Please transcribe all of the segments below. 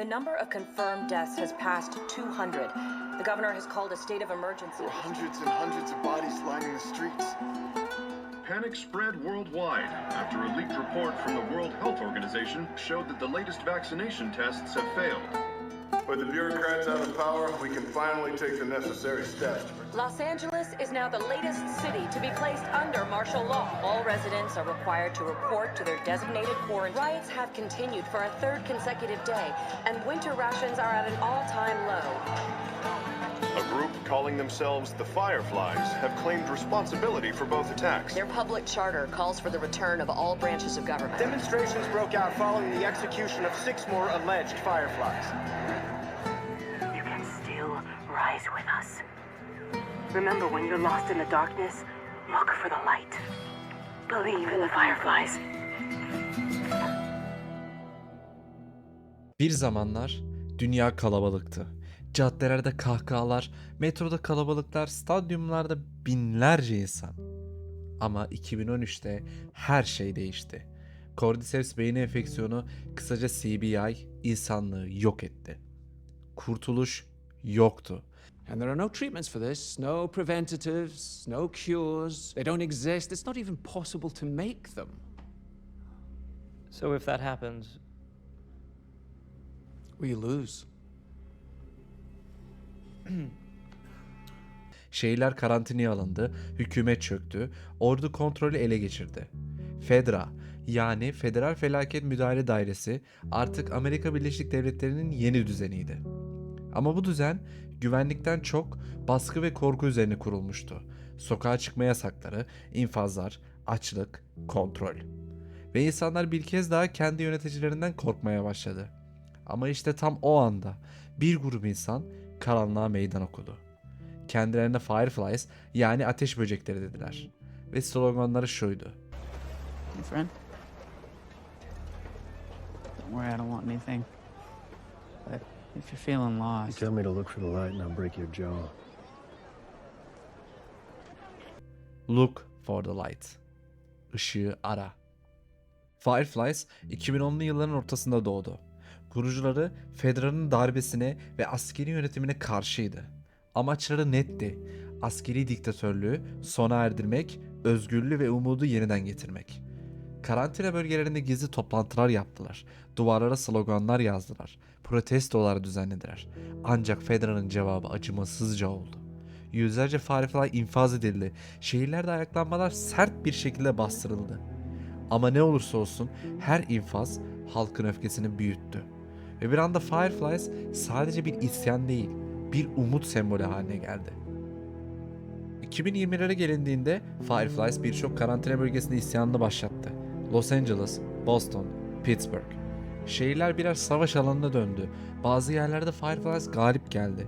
The number of confirmed deaths has passed 200. The governor has called a state of emergency. There are hundreds and hundreds of bodies lining the streets. Panic spread worldwide after a leaked report from the World Health Organization showed that the latest vaccination tests have failed. With the bureaucrats out of power, we can finally take the necessary steps. Los Angeles is now the latest city to be placed under martial law. All residents are required to report to their designated quarantine. Riots have continued for a third consecutive day, and winter rations are at an all-time low. A group calling themselves the Fireflies have claimed responsibility for both attacks. Their public charter calls for the return of all branches of government. Demonstrations broke out following the execution of six more alleged fireflies. You can still rise with us. Remember, when you're lost in the darkness, look for the light. Believe in the fireflies. Bir zamanlar dünya kalabalıktı. Caddelerde kahkahalar, metroda kalabalıklar, stadyumlarda binlerce insan. Ama 2013'te her şey değişti. Cordyceps beyin enfeksiyonu, kısaca CBI, insanlığı yok etti. Kurtuluş yoktu. And there are no treatments for this, no preventatives, no cures. They don't exist. It's not even possible to make them. So if that happens, We lose. Şehirler karantinaya alındı, hükümet çöktü, ordu kontrolü ele geçirdi. Fedra yani Federal Felaket Müdahale Dairesi artık Amerika Birleşik Devletleri'nin yeni düzeniydi. Ama bu düzen güvenlikten çok baskı ve korku üzerine kurulmuştu. Sokağa çıkma yasakları, infazlar, açlık, kontrol. Ve insanlar bir kez daha kendi yöneticilerinden korkmaya başladı. Ama işte tam o anda bir grup insan karanlığa meydan okudu. Kendilerine Fireflies yani ateş böcekleri dediler. Ve sloganları şuydu. Hey, friend. Don't worry, I don't want anything. But if you're feeling You lost, tell me to look for the light and I'll break your jaw. Look for the light. Işığı ara. Fireflies 2010'lu yılların ortasında doğdu. Kurucuları Fedra'nın darbesine ve askeri yönetimine karşıydı. Amaçları netti. Askeri diktatörlüğü sona erdirmek, özgürlüğü ve umudu yeniden getirmek. Karantina bölgelerinde gizli toplantılar yaptılar. Duvarlara sloganlar yazdılar. Protestolar düzenlediler. Ancak Fedra'nın cevabı acımasızca oldu. Yüzlerce Firefly infaz edildi. Şehirlerde ayaklanmalar sert bir şekilde bastırıldı. Ama ne olursa olsun her infaz halkın öfkesini büyüttü. Ve bir anda Fireflies sadece bir isyan değil, bir umut sembolü haline geldi. 2020'lere gelindiğinde Fireflies birçok karantina bölgesinde isyanını başlattı. Los Angeles, Boston, Pittsburgh. Şehirler birer savaş alanına döndü. Bazı yerlerde Fireflies galip geldi.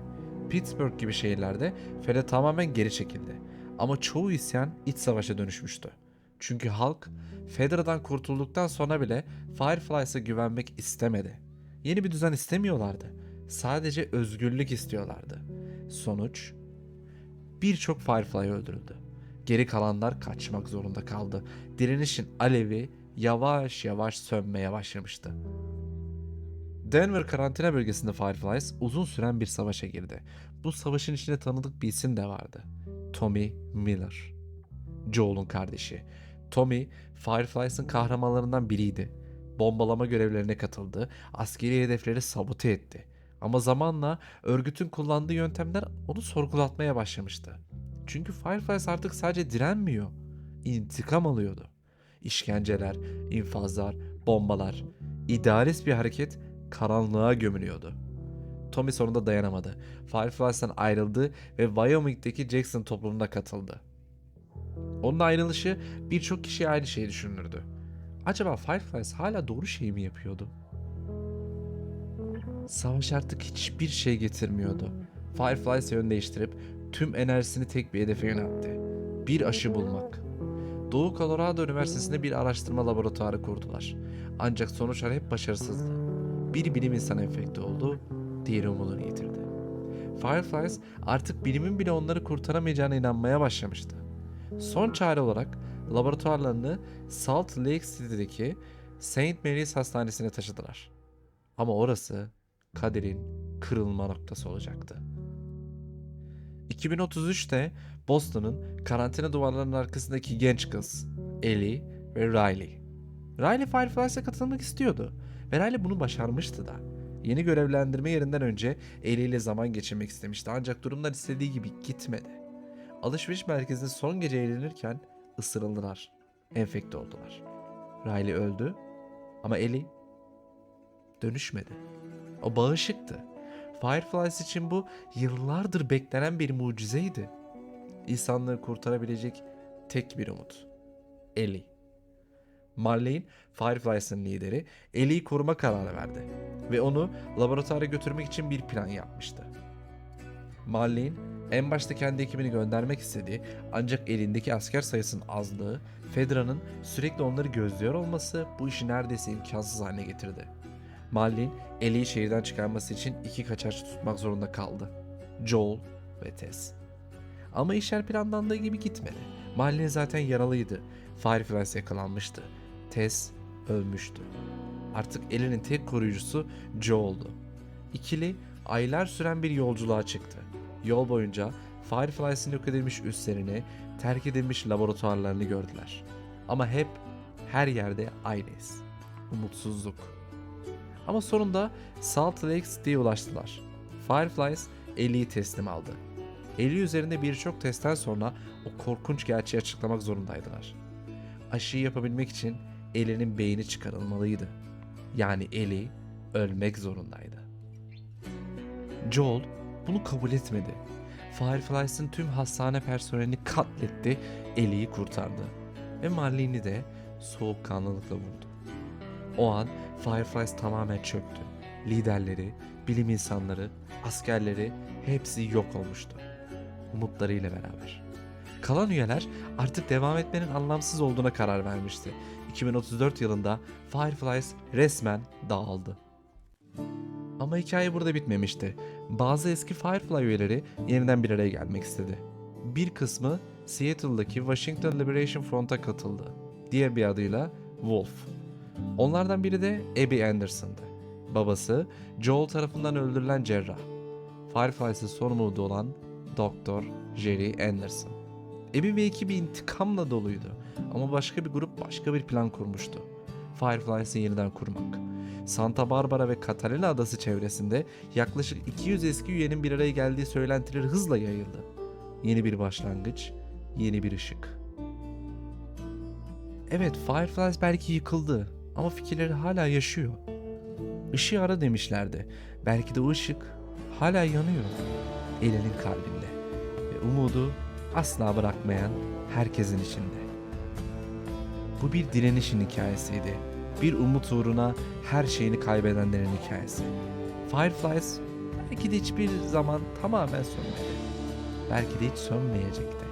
Pittsburgh gibi şehirlerde Fed'e tamamen geri çekildi. Ama çoğu isyan iç savaşa dönüşmüştü. Çünkü halk Fedra'dan kurtulduktan sonra bile Fireflies'a güvenmek istemedi. Yeni bir düzen istemiyorlardı. Sadece özgürlük istiyorlardı. Sonuç birçok Firefly öldürüldü. Geri kalanlar kaçmak zorunda kaldı. Direnişin alevi yavaş yavaş sönmeye başlamıştı. Denver karantina bölgesinde Fireflies uzun süren bir savaşa girdi. Bu savaşın içinde tanıdık bir isim de vardı. Tommy Miller. Joel'un kardeşi. Tommy, Fireflies'ın kahramanlarından biriydi. Bombalama görevlerine katıldı, askeri hedefleri sabote etti. Ama zamanla örgütün kullandığı yöntemler onu sorgulatmaya başlamıştı. Çünkü Fireflies artık sadece direnmiyor, intikam alıyordu. İşkenceler, infazlar, bombalar, idealist bir hareket karanlığa gömülüyordu. Tommy sonunda dayanamadı. Fireflies'tan ayrıldı ve Wyoming'deki Jackson topluluğuna katıldı. Onun ayrılışı birçok kişiye aynı şeyi düşündürdü. Acaba Fireflies hala doğru şeyi mi yapıyordu? Savaş artık hiçbir şey getirmiyordu. Fireflies yön değiştirip tüm enerjisini tek bir hedefe yöneltti. Bir aşı bulmak. Doğu Colorado Üniversitesi'nde bir araştırma laboratuvarı kurdular. Ancak sonuçlar hep başarısızdı. Bir bilim insanı enfekte oldu, diğeri umudunu yitirdi. Fireflies artık bilimin bile onları kurtaramayacağına inanmaya başlamıştı. Son çare olarak laboratuvarlarını Salt Lake City'deki St. Mary's Hastanesi'ne taşıdılar. Ama orası kaderin kırılma noktası olacaktı. 2033'te Boston'ın karantina duvarlarının arkasındaki genç kız Ellie ve Riley. Riley Fireflies'e katılmak istiyordu ve Riley bunu başarmıştı da. Yeni görevlendirme yerinden önce Ellie ile zaman geçirmek istemişti ancak durumlar istediği gibi gitmedi. Alışveriş merkezinde son gece eğlenirken ısırıldılar. Enfekte oldular. Riley öldü ama Ellie dönüşmedi. O bağışıktı. Fireflies için bu yıllardır beklenen bir mucizeydi. İnsanlığı kurtarabilecek tek bir umut. Ellie. Marlene, Fireflies'ın lideri, Ellie'yi koruma kararı verdi ve onu laboratuvara götürmek için bir plan yapmıştı. Marlene, en başta kendi ekibini göndermek istedi ancak elindeki asker sayısının azlığı, Fedra'nın sürekli onları gözlüyor olması bu işi neredeyse imkansız haline getirdi. Marlene, Ellie'yi şehirden çıkarması için iki kaçakçı tutmak zorunda kaldı. Joel ve Tess. Ama işler planlandığı gibi gitmedi. Marlene zaten yaralıydı. Fireflies yakalanmıştı. Tess ölmüştü. Artık Ellie'nin tek koruyucusu Joel'du. İkili aylar süren bir yolculuğa çıktı. Yol boyunca Fireflies'in yok edilmiş üslerini, terk edilmiş laboratuvarlarını gördüler. Ama hep her yerde aynıyız. Umutsuzluk. Ama sonunda Salt Lake City'ye ulaştılar. Fireflies Ellie'yi teslim aldı. Ellie üzerinde birçok testten sonra o korkunç gerçeği açıklamak zorundaydılar. Aşıyı yapabilmek için Ellie'nin beyni çıkarılmalıydı. Yani Ellie ölmek zorundaydı. Joel bunu kabul etmedi. Fireflies'ın tüm hastane personelini katletti, Ellie'yi kurtardı. Ve Marlene'i de soğukkanlılıkla vurdu. O an Fireflies tamamen çöktü. Liderleri, bilim insanları, askerleri hepsi yok olmuştu. Umutlarıyla beraber. Kalan üyeler artık devam etmenin anlamsız olduğuna karar vermişti. 2034 yılında Fireflies resmen dağıldı. Ama hikaye burada bitmemişti. Bazı eski Firefly üyeleri yeniden bir araya gelmek istedi. Bir kısmı Seattle'daki Washington Liberation Front'a katıldı. Diğer bir adıyla Wolf. Onlardan biri de Abby Anderson'dı. Babası Joel tarafından öldürülen cerrah. Fireflies'ın son umudu olan Doktor Jerry Anderson. Abby ve ekibi intikamla doluydu ama başka bir grup başka bir plan kurmuştu. Fireflies'ı yeniden kurmak. Santa Barbara ve Catalina adası çevresinde yaklaşık 200 eski üyenin bir araya geldiği söylentiler hızla yayıldı. Yeni bir başlangıç, yeni bir ışık. Evet, Fireflies belki yıkıldı ama fikirleri hala yaşıyor. Işığı ara demişlerdi. Belki de o ışık hala yanıyor. Elinin kalbinde. Ve umudu asla bırakmayan herkesin içinde. Bu bir direnişin hikayesiydi. Bir umut uğruna her şeyini kaybedenlerin hikayesi. Fireflies belki de hiçbir zaman tamamen sönmedi. Belki de hiç sönmeyecekti.